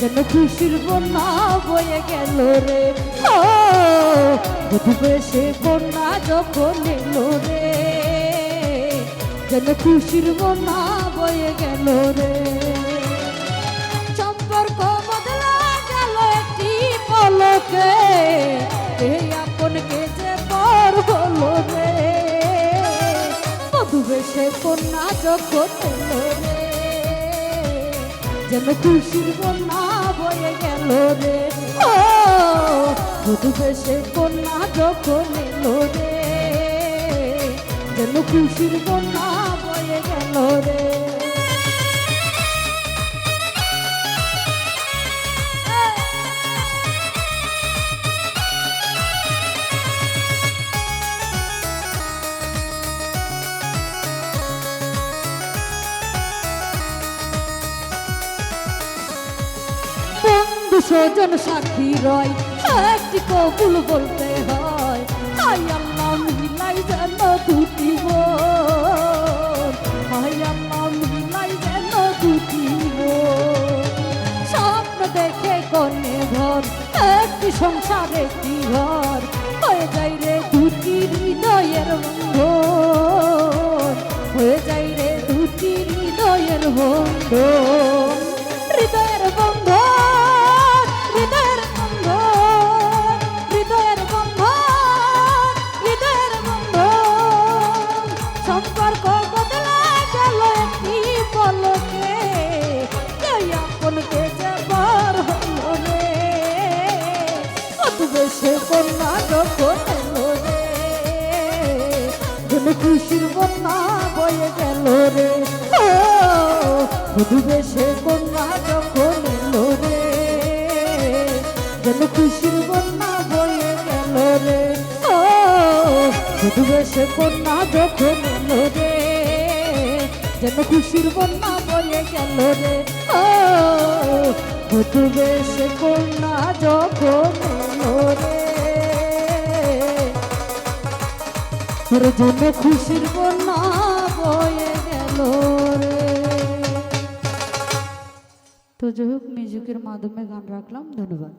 যেন খুশির বন্যা বয়ে গেল রে? ও বধু বেশে বন্যা যখন এলো রে। যেন খুশির বন্যা বয়ে গেল রে? সম্পর্ক বদলা গেল একটি পলকে। এই আপনকে যে পর হলো রে? মধু কন্যা যখন এলো রে। যেন খুশির কন্যা বয়ে গেল রে। ও মধু বেশে কন্যা যখন এলো রে। যেন খুশির কন্যা বয়ে গেল রে। স্বজন সাক্ষী রয়। একটি কবুল বলতে হয় হাই আল্লাহ মিলাই যেন দুটি হাই আল্লাহ মিলাই যেন দুটি স্বপ্ন দেখে কনে ঘর একটি সংসার একটি ঘর? হয়ে যাই রে দুটি হৃদয়ের বন্ধন বেশে কন্যা যখন এলো রে খুশির বন্যা বয়ে গেল রে। ও মধু বেশে কন্যা যখন এলো রে যেন খুশির বন্যা বয়ে গেল রে। ও মধু বেশে কন্যা যখন রে যেন খুশির বন্যা বয়ে গেল রে। ও মধু বেশে কন্যা যখন তোর জন্য খুশির বন্যা বয়ে গেল রে। তো যাই হোক মিউজিকের মাধ্যমে গান রাখলাম, ধন্যবাদ।